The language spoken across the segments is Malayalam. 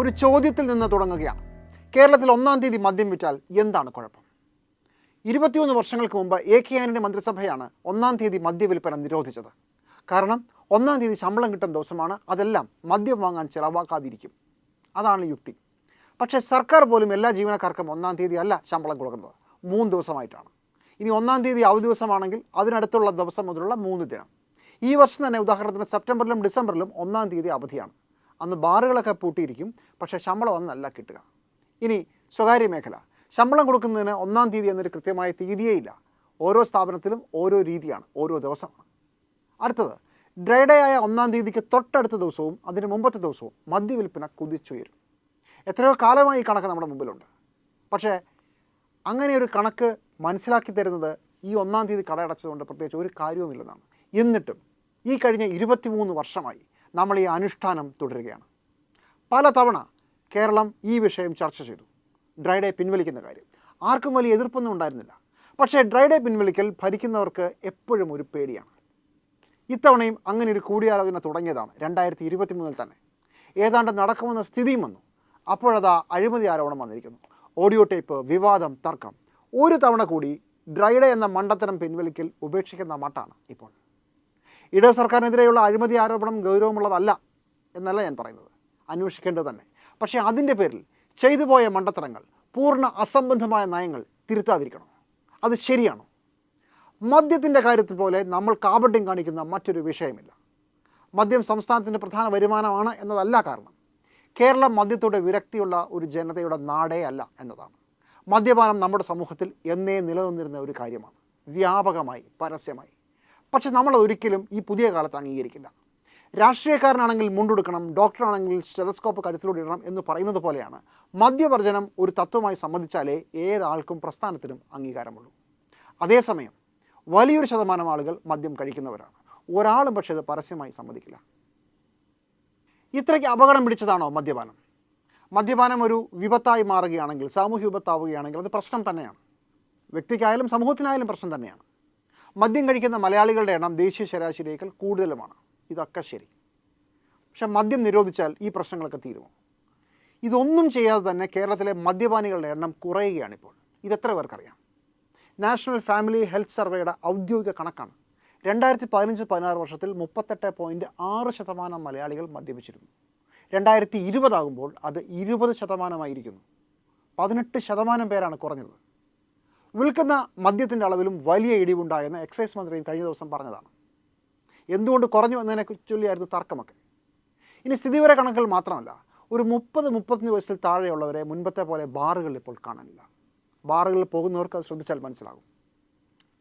ഒരു ചോദ്യത്തിൽ നിന്ന് തുടങ്ങുകയാണ്. കേരളത്തിൽ ഒന്നാം തീയതി മദ്യം വിറ്റാൽ എന്താണ് കുഴപ്പം? ഇരുപത്തിയൊന്ന് വർഷങ്ങൾക്ക് മുമ്പ് എ കെ ആനിന്റെ മന്ത്രിസഭയാണ് ഒന്നാം തീയതി മദ്യവിൽപ്പന നിരോധിച്ചത്. കാരണം ഒന്നാം തീയതി ശമ്പളം കിട്ടുന്ന ദിവസമാണ് അതെല്ലാം മദ്യം വാങ്ങാൻ ചിലവാക്കാതിരിക്കും. അതാണ് യുക്തി. പക്ഷേ സർക്കാർ പോലും എല്ലാ ജീവനക്കാർക്കും ഒന്നാം തീയതി അല്ല ശമ്പളം കൊടുക്കുന്നത്. മൂന്ന് ദിവസമായിട്ടാണ്. ഇനി ഒന്നാം തീയതി അവധി ദിവസമാണെങ്കിൽ അതിനടുത്തുള്ള ദിവസം മുതലുള്ള മൂന്ന് ദിനം. ഈ വർഷം തന്നെ ഉദാഹരണത്തിന് സെപ്റ്റംബറിലും ഡിസംബറിലും ഒന്നാം തീയതി അവധിയാണ്. അന്ന് ബാറുകളൊക്കെ പൂട്ടിയിരിക്കും. പക്ഷേ ശമ്പളം അന്നല്ല കിട്ടുക. ഇനി സ്വകാര്യ മേഖല. ശമ്പളം കൊടുക്കുന്നതിന് ഒന്നാം തീയതി എന്നൊരു കൃത്യമായ തീയതിയേ ഇല്ല. ഓരോ സ്ഥാപനത്തിലും ഓരോ രീതിയാണ്. ഓരോ ദിവസമാണ്. അടുത്തത് ഡ്രൈ ഡേ ആയ ഒന്നാം തീയതിക്ക് തൊട്ടടുത്ത ദിവസവും അതിന് മുമ്പത്തെ ദിവസവും മദ്യവിൽപ്പന കുതിച്ചുയരും. എത്രയോ കാലമായി കണക്ക് നമ്മുടെ മുമ്പിലുണ്ട്. പക്ഷേ അങ്ങനെ ഒരു കണക്ക് മനസ്സിലാക്കി തരുന്നത് ഈ ഒന്നാം തീയതി കടയടച്ചതുകൊണ്ട് പ്രത്യേകിച്ച് ഒരു കാര്യവുമില്ലെന്നാണ്. എന്നിട്ടും ഈ കഴിഞ്ഞ ഇരുപത്തിമൂന്ന് വർഷമായി നമ്മൾ ഈ അനുഷ്ഠാനം തുടരുകയാണ്. പലതവണ കേരളം ഈ വിഷയം ചർച്ച ചെയ്തു. ഡ്രൈഡേ പിൻവലിക്കുന്ന കാര്യം. ആർക്കും വലിയ എതിർപ്പൊന്നും ഉണ്ടായിരുന്നില്ല. പക്ഷേ ഡ്രൈഡേ പിൻവലിക്കൽ ഭരിക്കുന്നവർക്ക് എപ്പോഴും ഒരു പേടിയാണ്. ഇത്തവണയും അങ്ങനെ ഒരു കൂടിയാലോചന തുടങ്ങിയതാണ് രണ്ടായിരത്തി ഇരുപത്തി മൂന്നിൽ തന്നെ. ഏതാണ്ട് നടക്കുമെന്ന സ്ഥിതിയും വന്നു. അപ്പോഴതാ അഴിമതി ആരോപണം വന്നിരിക്കുന്നു. ഓഡിയോ ടേപ്പ് വിവാദം തർക്കം. ഒരു തവണ കൂടി ഡ്രൈഡേ എന്ന മണ്ടത്തരം പിൻവലിക്കൽ ഉപേക്ഷിക്കുന്ന മട്ടാണ് ഇപ്പോൾ. ഇടത് സർക്കാരിനെതിരെയുള്ള അഴിമതി ആരോപണം ഗൗരവമുള്ളതല്ല എന്നല്ല ഞാൻ പറയുന്നത്. അന്വേഷിക്കേണ്ടത് തന്നെ. പക്ഷേ അതിന്റെ പേരിൽ ചെയ്തു പോയ മണ്ടത്തരങ്ങൾ പൂർണ അസംബന്ധമായ നയങ്ങൾ തിരുത്താതിരിക്കണം. അത് ശരിയാണോ. മദ്യത്തിന്റെ കാര്യത്തിൽ പോലെ നമ്മൾ കാപട്യം കാണിക്കുന്ന മറ്റൊരു വിഷയമില്ല. മദ്യം സംസ്ഥാനത്തിന്റെ പ്രധാന വരുമാനമാണ് എന്നതല്ല കാരണം. കേരളം മദ്യത്തോടെ വിരക്തിയുള്ള ഒരു ജനതയുടെ നാടേ അല്ല എന്നതാണ്. മദ്യപാനം നമ്മുടെ സമൂഹത്തിൽ എന്നേ നിലനിന്നിരുന്ന ഒരു കാര്യമാണ്. വ്യാപകമായി പരസ്യമായി. പക്ഷെ നമ്മൾ ഒരിക്കലും ഈ പുതിയ കാലത്ത് അംഗീകരിക്കില്ല. രാഷ്ട്രീയക്കാരനാണെങ്കിൽ മുണ്ടെടുക്കണം ഡോക്ടറാണെങ്കിൽ സ്റ്റെതസ്കോപ്പ് കഴുത്തിലൂടെ ഇടണം എന്ന് പറയുന്നത് പോലെയാണ്. മദ്യവർജനം ഒരു തത്വമായി സംബന്ധിച്ചാലേ ഏതാൾക്കും പ്രസ്ഥാനത്തിനും അംഗീകാരമുള്ളൂ. അതേസമയം വലിയൊരു ശതമാനം ആളുകൾ മദ്യം കഴിക്കുന്നവരാണ്. ഒരാളും പക്ഷേ അത് പരസ്യമായി സമ്മതിക്കില്ല. ഇത്രയ്ക്ക് അപകടം പിടിച്ചതാണോ മദ്യപാനം? മദ്യപാനം ഒരു വിപത്തായി മാറുകയാണെങ്കിൽ സാമൂഹ്യ വിപത്താവുകയാണെങ്കിൽ അത് പ്രശ്നം തന്നെയാണ്. വ്യക്തിക്കായാലും സമൂഹത്തിനായാലും പ്രശ്നം തന്നെയാണ്. മദ്യം കഴിക്കുന്ന മലയാളികളുടെ എണ്ണം ദേശീയ ശരാശരിയേക്കാൾ കൂടുതലുമാണ്. ഇതൊക്കെ ശരി. പക്ഷെ മദ്യം നിരോധിച്ചാൽ ഈ പ്രശ്നങ്ങളൊക്കെ തീരുമോ? ഇതൊന്നും ചെയ്യാതെ തന്നെ കേരളത്തിലെ മദ്യപാനികളുടെ എണ്ണം കുറയുകയാണിപ്പോൾ. ഇതെത്ര പേർക്കറിയാം? നാഷണൽ ഫാമിലി ഹെൽത്ത് സർവേയുടെ ഔദ്യോഗിക കണക്കാണ്. രണ്ടായിരത്തി പതിനഞ്ച് പതിനാറ് വർഷത്തിൽ മുപ്പത്തെട്ട് പോയിന്റ് ആറ് ശതമാനം മലയാളികൾ മദ്യപിച്ചിരുന്നു. രണ്ടായിരത്തി ഇരുപതാകുമ്പോൾ അത് ഇരുപത് ശതമാനമായിരിക്കുന്നു. പതിനെട്ട് ശതമാനം പേരാണ് കുറഞ്ഞത്. വിൽക്കുന്ന മദ്യത്തിന്റെ അളവിലും വലിയ ഇടിവുണ്ടായെന്ന് എക്സൈസ് മന്ത്രിയും കഴിഞ്ഞ ദിവസം പറഞ്ഞതാണ്. എന്തുകൊണ്ട് കുറഞ്ഞു എന്നതിനെ ചൊല്ലിയായിരുന്നു തർക്കമൊക്കെ. ഇനി സ്ഥിതിവിവര കണക്കുകൾ മാത്രമല്ല ഒരു മുപ്പത് മുപ്പത്തഞ്ച് വയസ്സിൽ താഴെയുള്ളവരെ മുൻപത്തെ പോലെ ബാറുകളിൽ ഇപ്പോൾ കാണാനില്ല. ബാറുകളിൽ പോകുന്നവർക്ക് അത് ശ്രദ്ധിച്ചാൽ മനസ്സിലാകും.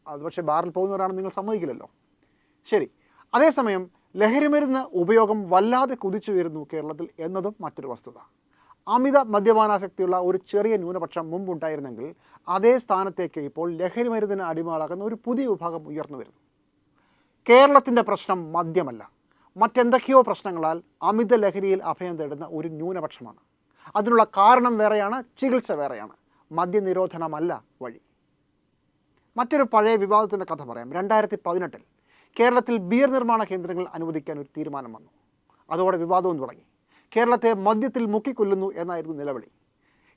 അത് പക്ഷേ ബാറിൽ പോകുന്നവരാണെന്ന് നിങ്ങൾ സമ്മതിക്കില്ലല്ലോ. ശരി അതേസമയം ലഹരിമരുന്ന് ഉപയോഗം വല്ലാതെ കുതിച്ചു വരുന്നു കേരളത്തിൽ എന്നതും മറ്റൊരു വസ്തുത. അമിത മദ്യപാനാസക്തിയുള്ള ഒരു ചെറിയ ന്യൂനപക്ഷം മുമ്പുണ്ടായിരുന്നെങ്കിൽ അതേ സ്ഥാനത്തേക്ക് ഇപ്പോൾ ലഹരി മരുന്നിന് അടിമകളാകുന്ന ഒരു പുതിയ വിഭാഗം ഉയർന്നു വരുന്നു. കേരളത്തിന്റെ പ്രശ്നം മദ്യമല്ല. മറ്റെന്തൊക്കെയോ പ്രശ്നങ്ങളാൽ അമിത ലഹരിയിൽ അഭയം തേടുന്ന ഒരു ന്യൂനപക്ഷമാണ്. അതിനുള്ള കാരണം വേറെയാണ് ചികിത്സ വേറെയാണ്. മദ്യനിരോധനമല്ല വഴി. മറ്റൊരു പഴയ വിവാദത്തിന്റെ കഥ പറയാം. രണ്ടായിരത്തി പതിനെട്ടിൽ കേരളത്തിൽ ബിയർ നിർമ്മാണ കേന്ദ്രങ്ങൾ അനുവദിക്കാൻ ഒരു തീരുമാനം വന്നു. അതോടെ വിവാദവും തുടങ്ങി. കേരളത്തെ മദ്യത്തിൽ മുക്കിക്കൊല്ലുന്നു എന്നായിരുന്നു നിലവിളി.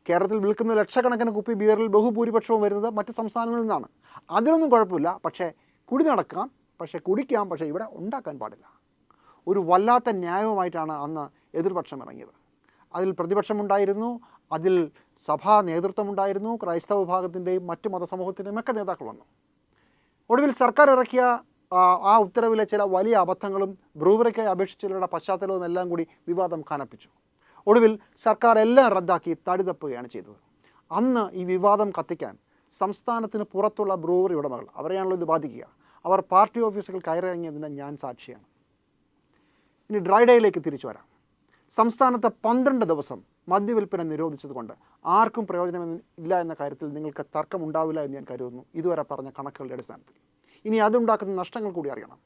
കേരളത്തിൽ വിൽക്കുന്ന ലക്ഷക്കണക്കിന് കുപ്പി ബിയറിൽ ബഹുഭൂരിപക്ഷവും വരുന്നത് മറ്റ് സംസ്ഥാനങ്ങളിൽ നിന്നാണ്. അതിനൊന്നും കുഴപ്പമില്ല. പക്ഷേ കുടി നടക്കാം പക്ഷേ കുടിക്കാം പക്ഷേ ഇവിടെ ഉണ്ടാക്കാൻ പാടില്ല. ഒരു വല്ലാത്ത ന്യായവുമായിട്ടാണ് അന്ന് എതിർപക്ഷം ഇറങ്ങിയത്. അതിൽ പ്രതിപക്ഷമുണ്ടായിരുന്നു അതിൽ സഭാ നേതൃത്വമുണ്ടായിരുന്നു ക്രൈസ്തവ വിഭാഗത്തിന്റെയും മറ്റ് മതസമൂഹത്തിന്റെയും ഒക്കെ നേതാക്കൾ വന്നു. ഒടുവിൽ സർക്കാർ ഇറക്കിയ ആ, ഉത്തരവിലെ ചില വലിയ അബദ്ധങ്ങളും ബ്രൂവറിക്കായി അപേക്ഷിച്ചവരുടെ പശ്ചാത്തലവും എല്ലാം കൂടി വിവാദം കനപ്പിച്ചു. ഒടുവിൽ സർക്കാർ എല്ലാം റദ്ദാക്കി തടിതപ്പുകയാണ് ചെയ്തത്. അന്ന് ഈ വിവാദം കത്തിക്കാൻ സംസ്ഥാനത്തിന് പുറത്തുള്ള ബ്രൂവറി ഉടമകൾ അവരെയാണല്ലോ ഇത് ബാധിക്കുക അവർ പാർട്ടി ഓഫീസുകൾ കയറിറങ്ങിയതിന് ഞാൻ സാക്ഷിയാണ്. ഇനി ഡ്രൈ ഡേയിലേക്ക് തിരിച്ചു വരാം. സംസ്ഥാനത്ത് പന്ത്രണ്ട് ദിവസം മദ്യവിൽപ്പന നിരോധിച്ചതുകൊണ്ട് ആർക്കും പ്രയോജനം ഇല്ല എന്ന കാര്യത്തിൽ നിങ്ങൾക്ക് തർക്കമുണ്ടാവില്ല എന്ന് ഞാൻ കരുതുന്നു. ഇതുവരെ പറഞ്ഞ കണക്കുകളുടെ അടിസ്ഥാനത്തിൽ. ഇനി അതുണ്ടാക്കുന്ന നഷ്ടങ്ങൾ കൂടി അറിയണം.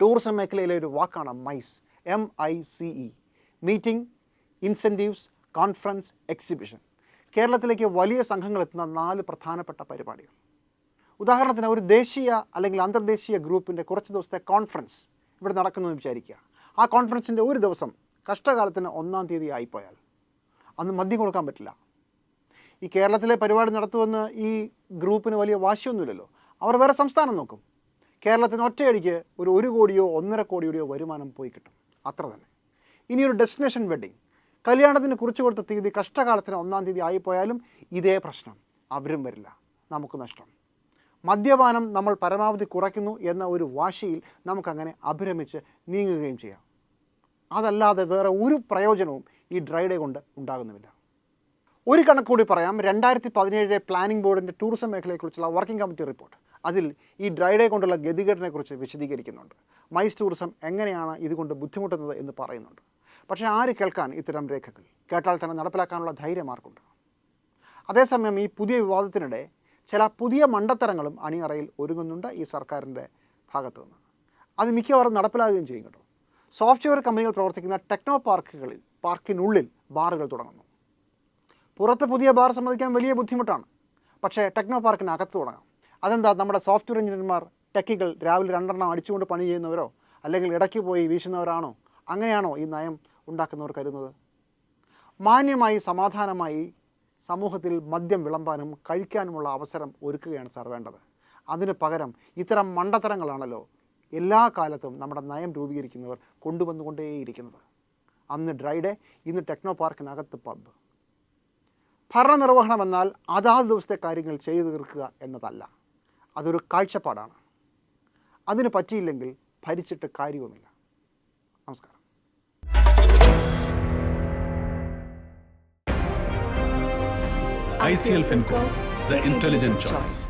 ടൂറിസം മേഖലയിലെ ഒരു വാക്കാണ് mice M I C E meeting incentives conference exhibition കേരളത്തിലേക്ക് വലിയ സംഘങ്ങൾ എത്തുന്ന നാല് പ്രധാനപ്പെട്ട പരിപാടികൾ. ഉദാഹരണത്തിന് ഒരു ദേശീയ അല്ലെങ്കിൽ അന്തർദേശീയ ഗ്രൂപ്പിന്റെ കുറച്ച് ദിവസത്തെ കോൺഫറൻസ് ഇവിടെ നടക്കുന്നു എന്ന് വിചാരിക്കുക. ആ കോൺഫറൻസിന്റെ ഒരു ദിവസം കഷ്ടകാലത്തിന് ഒന്നാം തീയതി ആയിപ്പോയാൽ അന്ന് മദ്യം കൊടുക്കാൻ പറ്റില്ല. ഈ കേരളത്തിലെ പരിപാടി നടത്തുമെന്ന് ഈ ഗ്രൂപ്പിന് വലിയ വാശിയൊന്നുമില്ലല്ലോ. അവർ വേറെ സംസ്ഥാനം നോക്കും. കേരളത്തിന് ഒറ്റയടിക്ക് ഒരു ഒരു കോടിയോ ഒന്നര കോടിയുടെയോ വരുമാനം പോയി കിട്ടും. അത്ര തന്നെ. ഇനി ഒരു ഡെസ്റ്റിനേഷൻ വെഡ്ഡിങ് കല്യാണത്തിന് കുറിച്ച് കൊടുത്ത തീയതി കഷ്ടകാലത്തിന് ഒന്നാം തീയതി ആയിപ്പോയാലും ഇതേ പ്രശ്നം. അവരും വരില്ല. നമുക്ക് നഷ്ടം. മദ്യപാനം നമ്മൾ പരമാവധി കുറയ്ക്കുന്നു എന്ന ഒരു വാശിയിൽ നമുക്കങ്ങനെ അഭിരമിച്ച് നീങ്ങുകയും ചെയ്യാം. അതല്ലാതെ വേറെ ഒരു പ്രയോജനവും ഈ ഡ്രൈ ഡേ കൊണ്ട് ഉണ്ടാകുന്നുമില്ല. ഒരു കണക്ക് കൂടി പറയാം. രണ്ടായിരത്തി പതിനേഴിലെ പ്ലാനിംഗ് ബോർഡിന്റെ ടൂറിസം മേഖലയെക്കുറിച്ചുള്ള വർക്കിംഗ് കമ്മിറ്റി റിപ്പോർട്ട് അതിൽ ഈ ഡ്രൈ ഡേ കൊണ്ടുള്ള ഗതികേടിനെക്കുറിച്ച് വിശദീകരിക്കുന്നുണ്ട്. മൈസ് ടൂറിസം എങ്ങനെയാണ് ഇതുകൊണ്ട് ബുദ്ധിമുട്ടുന്നത് എന്ന് പറയുന്നുണ്ട്. പക്ഷേ ആര് കേൾക്കാൻ ഇത്തരം രേഖകൾ? കേട്ടാൽ തന്നെ നടപ്പിലാക്കാനുള്ള ധൈര്യം ആർക്കുണ്ട് അതേസമയം ഈ പുതിയ വിവാദത്തിനിടെ ചില പുതിയ മണ്ടത്തരങ്ങളും അണിയറയിൽ ഒരുങ്ങുന്നുണ്ട് ഈ സർക്കാരിന്റെ ഭാഗത്തു നിന്ന്. അത് മിക്കവാറും നടപ്പിലാകുകയും ചെയ്യും കേട്ടോ. സോഫ്റ്റ്വെയർ കമ്പനികൾ പ്രവർത്തിക്കുന്ന ടെക്നോ പാർക്കുകളിൽ പാർക്കിനുള്ളിൽ ബാറുകൾ തുടങ്ങുന്നു. പുറത്ത് പുതിയ ബാർ സമ്മതിക്കാൻ വലിയ ബുദ്ധിമുട്ടാണ്. പക്ഷേ ടെക്നോ പാർക്കിനകത്ത് തുടങ്ങാം. അതെന്താ നമ്മുടെ സോഫ്റ്റ്വെയർ എഞ്ചിനീയർമാർ ടെക്കികൾ രാവിലെ രണ്ടെണ്ണം അടിച്ചുകൊണ്ട് പണി ചെയ്യുന്നവരോ അല്ലെങ്കിൽ ഇടയ്ക്ക് പോയി വീശുന്നവരാണോ? അങ്ങനെയാണോ ഈ നയം ഉണ്ടാക്കുന്നവർ കരുതുന്നത്? മാന്യമായി സമാധാനമായി സമൂഹത്തിൽ മദ്യം വിളമ്പാനും കഴിക്കാനുമുള്ള അവസരം ഒരുക്കുകയാണ് സാർ വേണ്ടത്. അതിന് പകരം ഇത്തരം മണ്ടത്തരങ്ങളാണല്ലോ എല്ലാ കാലത്തും നമ്മുടെ നയം രൂപീകരിക്കുന്നവർ കൊണ്ടുവന്നുകൊണ്ടേയിരിക്കുന്നത്. അന്ന് ഡ്രൈ ഡേ ഇന്ന് ടെക്നോ പാർക്കിനകത്ത് പബ് ഭരണനിർവഹണം എന്നാൽ അതാത് ദിവസത്തെ കാര്യങ്ങൾ ചെയ്തു തീർക്കുക എന്നതല്ല. അതൊരു കാഴ്ചപ്പാടാണ്. അതിന് പറ്റിയില്ലെങ്കിൽ ഭരിച്ചിട്ട് കാര്യവുമില്ല. നമസ്കാരം. ICL FinCo, the intelligent choice.